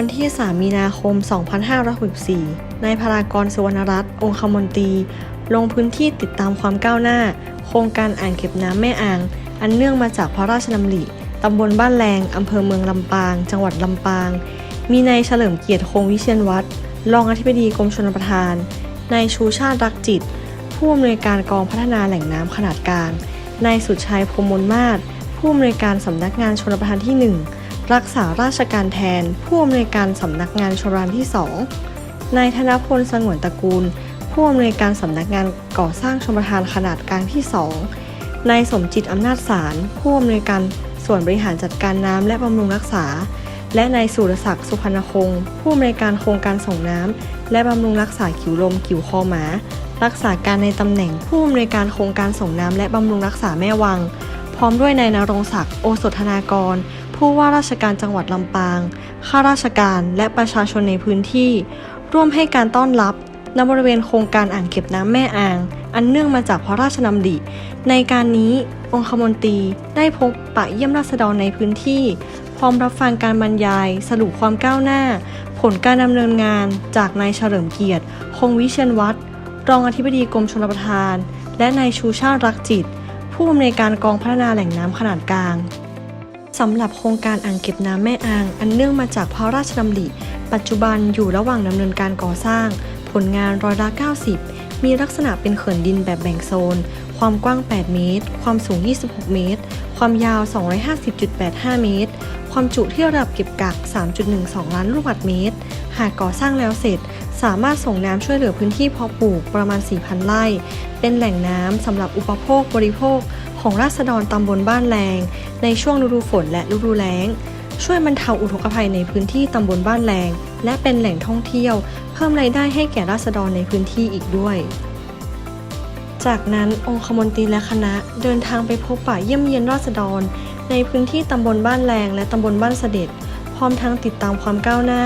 วันที่ 3 มีนาคม 2564นายพารากรสุวรรณรัตน์องคมนตรี ลงพื้นที่ติดตามความก้าวหน้า โครงการอ่างเก็บน้ำแม่อ่าง อันเนื่องมาจากพระราชดำริตำบลบ้านแรงอำเภอเมืองลำปาง จังหวัดลำปาง มีนายเฉลิมเกียรติคงวิเชียนวัฒน์รองอธิบดีกรมชลประทาน นายชูชาติรักจิต ผู้อำนวยการกองพัฒนาแหล่งน้ำขนาดกลาง นายสุดชัยพรมมนมาศผู้อำนวยการสำนักงานชลประทานที่ 1 รักษาราชการแทน ผู้อำนวยการสำนักงานชระทานที่ 2 นายธนพลสงวนตระกูล ผู้อำนวยการสำนักงานก่อสร้างชลประทานขนาดกลางที่ 2 นายสมจิตอำนาจสาร ผู้อำนวยการส่วนบริหารจัดการน้ำและบำรุงรักษา และนายสุรศักดิ์สุพรรณคง ผู้อำนวยการโครงการส่งน้ำและบำรุงรักษาขิวลมขิวคอหมา รักษาการในตำแหน่งผู้อำนวยการโครงการส่งน้ำและบำรุงรักษาแม่วัง พร้อมด้วยนายนรงศักดิ์โอสถธนากร ผู้ว่าราชการจังหวัดลำปาง ข้าราชการและประชาชนในพื้นที่ ร่วมให้การต้อนรับณบริเวณโครงการอ่างเก็บน้ำแม่อ่าง อันเนื่องมาจากพระราชดำริ ในการนี้องคมนตรีได้พบปะเยี่ยมราษฎรในพื้นที่ พร้อมรับฟังการบรรยาย สรุปความก้าวหน้า ผลการดำเนินงานจากนายเฉลิมเกียรติ คงวิเชียนวัฒน์รองอธิบดีกรมชลประทาน และนายชูชาติรักจิต ผู้อำนวยการกองพัฒนาแหล่งน้ำขนาดกลาง สำหรับโครงการอ่างเก็บน้ำแม่อ่าง อันเนื่องมาจากพระราชดำริ ปัจจุบันอยู่ระหว่างดำเนินการก่อสร้าง ผลงานร้อยละ 90 มีลักษณะเป็นเขื่อนดินแบบแบ่งโซน ความกว้าง 8 เมตร ความสูง 26 เมตร ความยาว 250.85 เมตร ความจุที่ระดับเก็บกัก 3.12 ล้านลูกบาศก์เมตร หากก่อสร้างแล้วเสร็จ สามารถส่งน้ำช่วยเหลือพื้นที่เพาะปลูกประมาณ 4,000 ไร่ เป็นแหล่งน้ำสำหรับอุปโภคบริโภค ของราษฎรตำบลบ้านแรง ในช่วงฤดูฝนและฤดูแล้ง ช่วยบรรเทาอุทกภัยในพื้นที่ตำบลบ้านแรง และเป็นแหล่งท่องเที่ยว เพิ่มรายได้ให้แก่ราษฎรในพื้นที่อีกด้วยจากนั้นองคมนตรีและคณะเดินทางไปพบปะเยี่ยมเยียนราษฎร ในพื้นที่ตำบลบ้านแรงและตำบลบ้านเสด็จ พร้อมทั้งติดตามความก้าวหน้า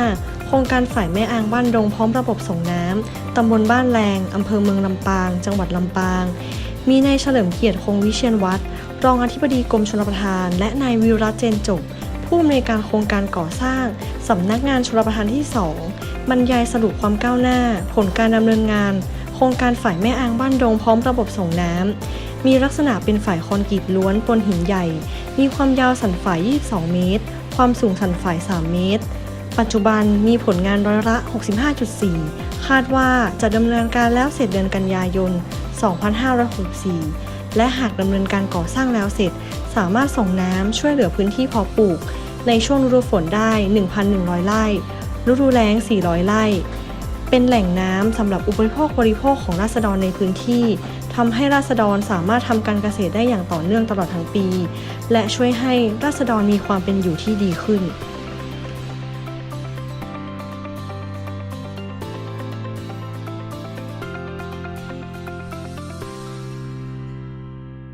ครงการฝ่ายแม่อ่างบ้านดงพร้อมระบบส่งน้ำ ตำบลบ้านแรง อำเภอเมืองลำปาง จังหวัดลำปาง มีนายเฉลิมเกียรติคงวิเชียนวัฒน์รองอธิบดีกรมชลประทาน และนายวิรัตเจนจบ ผู้อำนวยการโครงการก่อสร้าง สำนักงานชลประทานที่ 2 บรรยายสรุปความก้าวหน้า ผลการดำเนินงาน โครงการฝ่ายแม่อ่างบ้านดงพร้อมระบบส่งน้ำ มีลักษณะเป็นฝ่ายคอนกรีตล้วนปนหินใหญ่ มีความยาวสันฝ่าย 22 เมตร ความสูงสันฝ่าย 3 เมตร ปัจจุบันมีผลงานร้อยละ 65.4 คาดว่าจะดำเนินการแล้วเสร็จเดือนกันยายน 2564 และหากดำเนินการก่อสร้างแล้วเสร็จ สามารถส่งน้ำช่วยเหลือพื้นที่เพาะปลูก ในช่วงฤดูฝนได้ 1,100 ไร่ ฤดูแล้ง 400 ไร่ เป็นแหล่งน้ำสำหรับอุปโภคบริโภคของราษฎรในพื้นที่ทำให้ราษฎรสามารถทำการเกษตรได้อย่างต่อเนื่องตลอดทั้งปี และช่วยให้ราษฎรมีความเป็นอยู่ที่ดีขึ้น